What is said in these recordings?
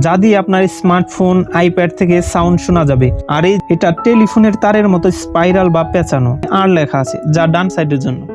যা দিয়ে আপনার স্মার্টফোন আইপ্যাড থেকে সাউন্ড শোনা যাবে। আর এই, এটা টেলিফোনের তারের মতো স্পাইরাল বা পেঁচানো। আর লেখা আছে, যা ডান সাইডের জন্য।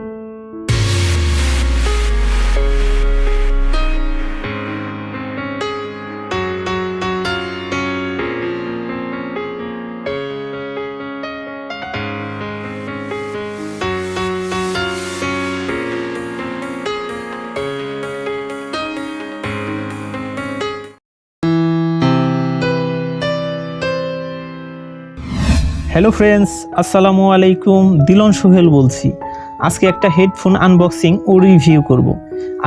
হ্যালো ফ্রেন্ডস আসসালামু আলাইকুম, দিলন সোহেল বলছি। আজকে একটা হেডফোন আনবক্সিং ও রিভিউ করব।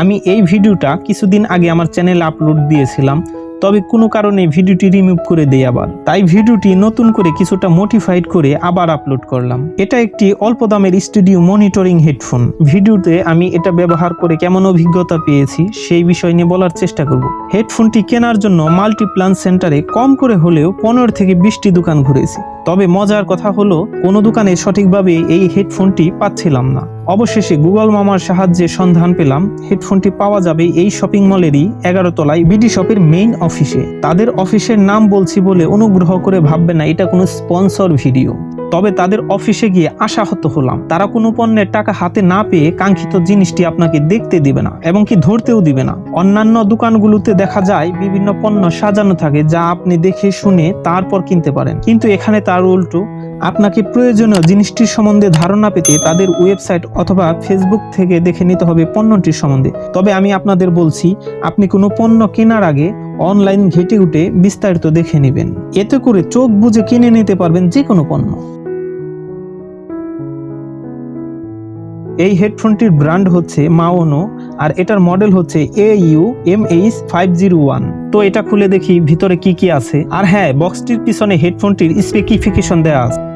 আমি এই ভিডিওটা কিছুদিন আগে আমার চ্যানেলে আপলোড দিয়েছিলাম, তবে কোনো কারণে ভিডিওটি রিমুভ করে দেই আবার। তাই ভিডিওটি নতুন করে কিছুটা মোটিফাইড করে আবার আপলোড করলাম। এটা একটি অল্প দামের স্টুডিও মনিটরিং হেডফোন ভিডিওতে আমি এটা ব্যবহার করে কেমন অভিজ্ঞতা পেয়েছি, সেই বিষয় নিয়ে বলার চেষ্টা করব। হেডফোনটি কেনার জন্য মাল্টিপ্লান সেন্টারে কম করে হলেও পনেরো থেকে বিশটি দোকান ঘুরেছি। তবে মজার কথা হলো, কোনো দোকানে সঠিকভাবে এই হেডফোনটি পাচ্ছিলাম না। অবশেষে গুগল মামার সাহায্যে সন্ধান পেলাম, হেডফোনটি পাওয়া যাবে এই শপিং মলেরই এগারো তলায় বিডি শপের মেইন অফিসে। তাদের অফিসের নাম বলছি বলে অনুগ্রহ করে ভাববে না, এটা কোনো স্পন্সর ভিডিও। তবে তাদের অফিসে গিয়ে আশাহত হলাম। তারা কোনো পণ্যের টাকা হাতে না পেয়ে কাঙ্ক্ষিত জিনিসটি আপনাকে দেখতে দিবে না এবং কি ধরতেও দিবে না। অন্যান্য দোকানগুলোতে দেখা যায় বিভিন্ন পণ্য সাজানো থাকে যা আপনি দেখে শুনে তারপর কিনতে পারেন। কিন্তু এখানে তার উল্টো, আপনাকে প্রয়োজনীয় জিনিসটির সম্বন্ধে ধারণা পেতে তাদের ওয়েবসাইট অথবা ফেসবুক থেকে দেখে নিতে হবে পণ্যটির সম্বন্ধে। তবে আমি আপনাদের বলছি, আপনি কোনো পণ্য কেনার আগে অনলাইন ঘেটে উঠে বিস্তারিত দেখে নেবেন। এতে করে চোখ বুঝে কিনে নিতে পারবেন যে কোনো পণ্য। এই হেডফোনটির ব্র্যান্ড হচ্ছে মাওনো আর এটার মডেল হচ্ছে A U M H five zero one তো এটা খুলে দেখি ভিতরে কি কি আছে। আর হ্যাঁ বক্সটির পিছনে হেডফোনটির স্পেসিফিকেশন দেওয়া আছে।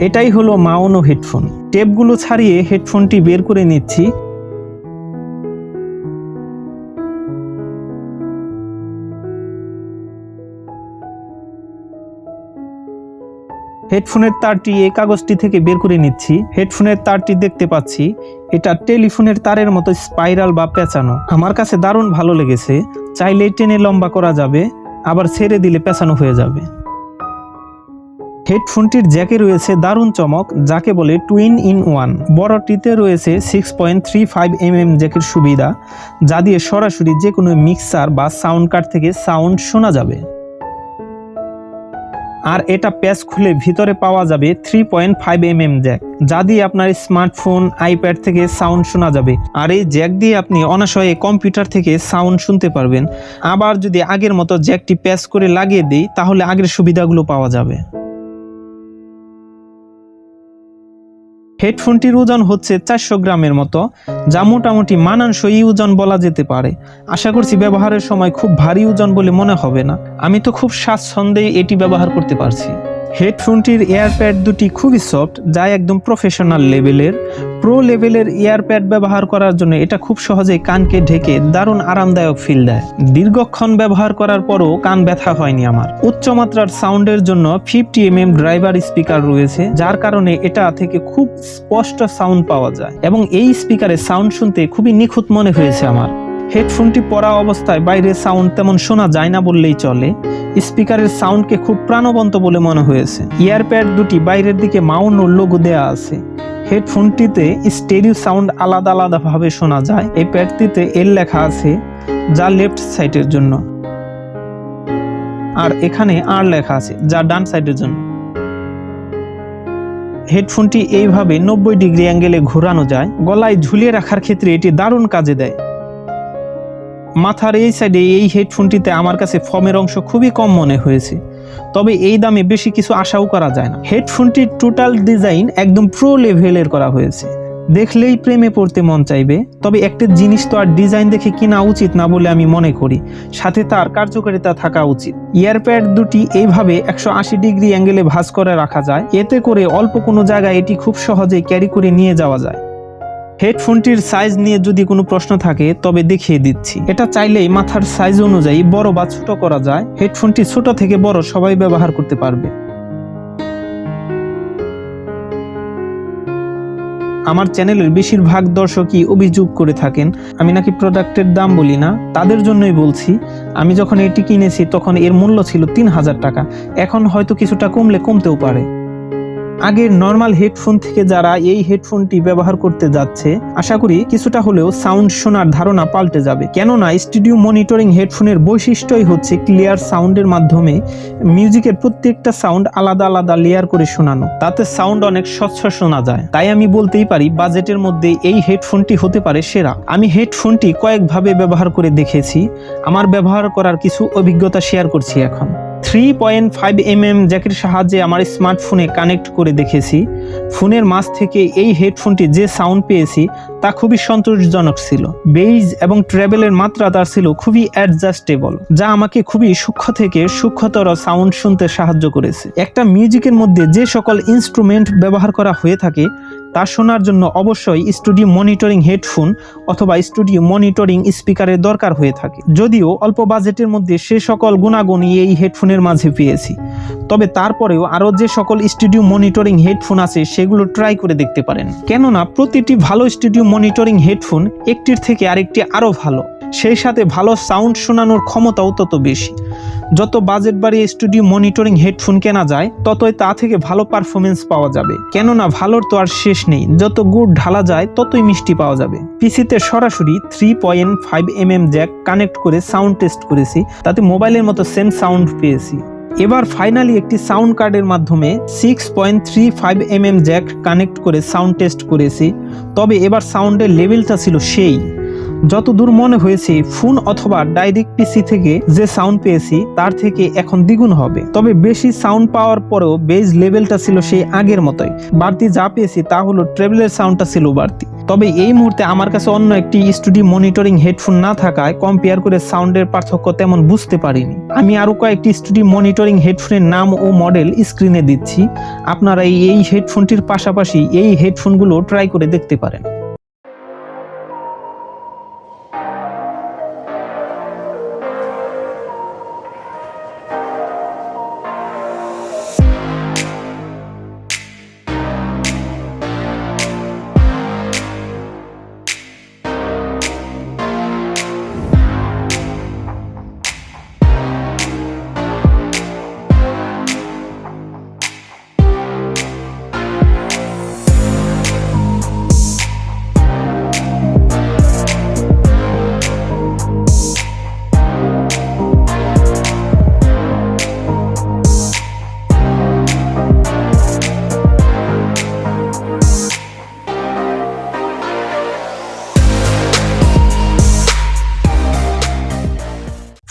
এটাই হলো মাওনো হেডফোন। টেপগুলো ছাড়িয়ে হেডফোনটি বের করে নিচ্ছি। হেডফোনের তারটি এই কাগজটি থেকে বের করে নিচ্ছি। হেডফোনের তারটি দেখতে পাচ্ছি। এটা টেলিফোনের তারের মতো স্পাইরাল বা পেঁচানো। আমার কাছে দারুণ ভালো লেগেছে। চাইলেই টেনে লম্বা করা যাবে, আবার ছেড়ে দিলে পেঁচানো হয়ে যাবে। হেডফোনটির জ্যাকে রয়েছে দারুণ চমক, যাকে বলে টুইন ইন ওয়ান। বড়টিতে রয়েছে six point three five M M জ্যাকের সুবিধা, যা দিয়ে সরাসরি যে কোনো মিক্সার বা সাউন্ড কার্ড থেকে সাউন্ড শোনা যাবে। আর এটা প্যাচ খুলে ভিতরে পাওয়া যাবে three point five M M jack, যা দিয়ে আপনার স্মার্টফোন, আইপ্যাড থেকে সাউন্ড শোনা যাবে। আর এই জ্যাক দিয়ে আপনি অনাশয়ে কম্পিউটার থেকে সাউন্ড শুনতে পারবেন। আবার যদি আগের মতো জ্যাকটি প্যাচ করে লাগিয়ে দিই, তাহলে আগের সুবিধাগুলো পাওয়া যাবে। হেডফোনটির ওজন হচ্ছে চারশো গ্রামের মতো, যা মোটামুটি মানানসই ওজন বলা যেতে পারে। আশা করছি ব্যবহারের সময় খুব ভারী ওজন বলে মনে হবে না। আমি তো খুব স্বাচ্ছন্দ্যেই এটি ব্যবহার করতে পারছি। হেডফোনটির এয়ারপ্যাড দুটি খুবই সফট, যা একদম প্রফেশনাল লেভেলের প্রো লেভেলের এয়ারপ্যাড ব্যবহার করার জন্য এটা খুব সহজেই কানকে ঢেকে দারুণ আরামদায়ক ফিল দেয়। দীর্ঘক্ষণ ব্যবহার করার পরও কান ব্যথা হয়নি আমার। উচ্চমাত্রার সাউন্ডের জন্য ফিফটি এম ড্রাইভার স্পিকার রয়েছে, যার কারণে এটা থেকে খুব স্পষ্ট সাউন্ড পাওয়া যায়। এবং এই স্পিকারে সাউন্ড শুনতে খুবই নিখুঁত মনে হয়েছে আমার। হেডফোনটি পরা অবস্থায় বাইরে সাউন্ড তেমন শোনা যায় না বললেই চলে। স্পিকারের সাউন্ডকে খুব প্রাণবন্ত বলে মনে হয়েছে। ইয়ারপ্যাড দুটি বাইরের দিকে মাউন্ট ও লোগো দেওয়া আছে। হেডফোনটিতে স্টেরিও সাউন্ড আলাদা আলাদাভাবে শোনা যায়। এই প্যাডটিতে এল লেখা আছে, যা লেফট সাইডের জন্য। আর এখানে আর লেখা আছে, যা ডান সাইডের জন্য। হেডফোনটি এইভাবে নব্বই ডিগ্রি অ্যাঙ্গেলে ঘোরানো যায়। গলায় ঝুলিয়ে রাখার ক্ষেত্রে এটি দারুণ কাজে দেয়। মাথার এই সাইডে এই হেডফোনটিতে আমার কাছে ফর্মের অংশ খুবই কম মনে হয়েছে। তবে এই দামে বেশি কিছু আশাও করা যায় না। হেডফোনটির টোটাল ডিজাইন একদম প্রো লেভেলের করা হয়েছে। দেখলেই প্রেমে পড়তে মন চাইবে। তবে একটা জিনিস তো আর ডিজাইন দেখে কেনা উচিত না বলে আমি মনে করি। সাথে তার কার্যকারিতা থাকা উচিত। ইয়ারপ্যাড দুটি এইভাবে একশো আশি ডিগ্রি অ্যাঙ্গেলে ভাঁজ করে রাখা যায়। এতে করে অল্প কোনো জায়গায় এটি খুব সহজে ক্যারি করে নিয়ে যাওয়া যায়। হেডফোনটির সাইজ নিয়ে যদি কোনো প্রশ্ন থাকে, তবে দেখিয়ে দিচ্ছি। এটা চাইলেই মাথার সাইজ অনুযায়ী বড় বা ছোট করা যায়। হেডফোনটি ছোট থেকে বড় সবাই ব্যবহার করতে পারবে। আমার চ্যানেলের বেশিরভাগ দর্শকই অভিযোগ করে থাকেন, আমি নাকি প্রোডাক্টের দাম বলি না। তাদের জন্যই বলছি, আমি যখন এটি কিনেছি তখন এর মূল্য ছিল তিন হাজার টাকা। এখন হয়তো কিছুটা কমলে কমতেও পারে। আগের নর্মাল হেডফোন থেকে যারা এই হেডফোনটি ব্যবহার করতে যাচ্ছে, আশা করি কিছুটা হলেও সাউন্ড শোনার ধারণা পাল্টে যাবে। কেননা স্টুডিও মনিটরিং হেডফোনের বৈশিষ্ট্যই হচ্ছে ক্লিয়ার সাউন্ডের মাধ্যমে মিউজিকের প্রত্যেকটা সাউন্ড আলাদা আলাদা লেয়ার করে শোনানো। তাতে সাউন্ড অনেক স্বচ্ছ শোনা যায়। তাই আমি বলতেই পারি বাজেটের মধ্যে এই হেডফোনটি হতে পারে সেরা। আমি হেডফোনটি কয়েকভাবে ব্যবহার করে দেখেছি। আমার ব্যবহার করার কিছু অভিজ্ঞতা শেয়ার করছি এখন। Three point five M M জ্যাকের সাহায্যে আমার স্মার্টফোনে কানেক্ট করে দেখেছি। ফোনের মাঝ থেকে এই হেডফোনটি যে সাউন্ড পেয়েছি, তা খুবই সন্তোষজনক ছিল। বেইজ এবং ট্রাভেলের মাত্রা তার ছিল খুবই অ্যাডজাস্টেবল যা আমাকে খুবই সূক্ষ্ম থেকে সূক্ষ্মতর সাউন্ড শুনতে সাহায্য করেছে। একটা মিউজিকের মধ্যে যে সকল ইনস্ট্রুমেন্ট ব্যবহার করা হয়ে থাকে তা শোনার জন্য অবশ্যই স্টুডিও মনিটরিং হেডফোন অথবা স্টুডিও মনিটরিং স্পিকারের দরকার হয়ে থাকে। যদিও অল্প বাজেটের মধ্যে সে সকল গুণাগুণই এই হেডফোনের মাঝে পেয়েছি। তবে তারপরেও আরও যে সকল স্টুডিও মনিটরিং হেডফোন আছে, সেগুলো ট্রাই করে দেখতে পারেন। কেননা প্রতিটি ভালো স্টুডিও মনিটরিং হেডফোন একটির থেকে আরেকটি আরও ভালো। সেই সাথে ভালো সাউন্ড শোনানোর ক্ষমতাও তত বেশি। যত বাজেট বাড়িয়ে স্টুডিও মনিটরিং হেডফোন কেনা যায়, ততই তা থেকে ভালো পারফরমেন্স পাওয়া যাবে। কেননা ভালোর তো আর শেষ নেই। যত গুড় ঢালা যায়, ততই মিষ্টি পাওয়া যাবে। পিসিতে সরাসরি three point five M M jack connect করে সাউন্ড টেস্ট করেছি। তাতে মোবাইলের মতো সেম সাউন্ড পেয়েছি। এবার ফাইনালি একটি সাউন্ড কার্ডের মাধ্যমে six point three five M M jack connect করে সাউন্ড টেস্ট করেছি। তবে এবার সাউন্ডের লেভেলটা ছিল সেই। যতদূর মনে হয়েছে, ফোন অথবা ডাইরেক্ট পিসি থেকে যে সাউন্ড পেয়েছি, তার থেকে এখন দ্বিগুণ হবে। তবে বেশি সাউন্ড পাওয়ার পরেও বেজ লেভেলটা ছিল সেই আগের মতোই। বাড়তি যা পেয়েছি, তা হলো ট্রেভেলের সাউন্ডটা ছিল বাড়তি। তবে এই মুহূর্তে আমার কাছে অন্য একটি স্টুডিও মনিটরিং হেডফোন না থাকায় কম্পেয়ার করে সাউন্ডের পার্থক্য তেমন বুঝতে পারিনি। আমি আরও কয়েকটি স্টুডিও মনিটরিং হেডফোনের নাম ও মডেল স্ক্রিনে দিচ্ছি। আপনারা এই এই হেডফোনটির পাশাপাশি এই হেডফোনগুলো ট্রাই করে দেখতে পারেন।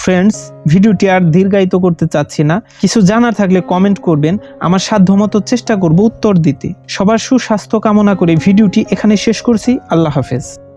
ফ্রেন্ডস ভিডিওটি আর দীর্ঘায়িত করতে চাচ্ছি না। কিছু জানার থাকলে কমেন্ট করবেন। আমার সাধ্যমতো চেষ্টা করব উত্তর দিতে। সবার সুস্বাস্থ্য কামনা করে ভিডিওটি এখানে শেষ করছি। আল্লাহ হাফেজ।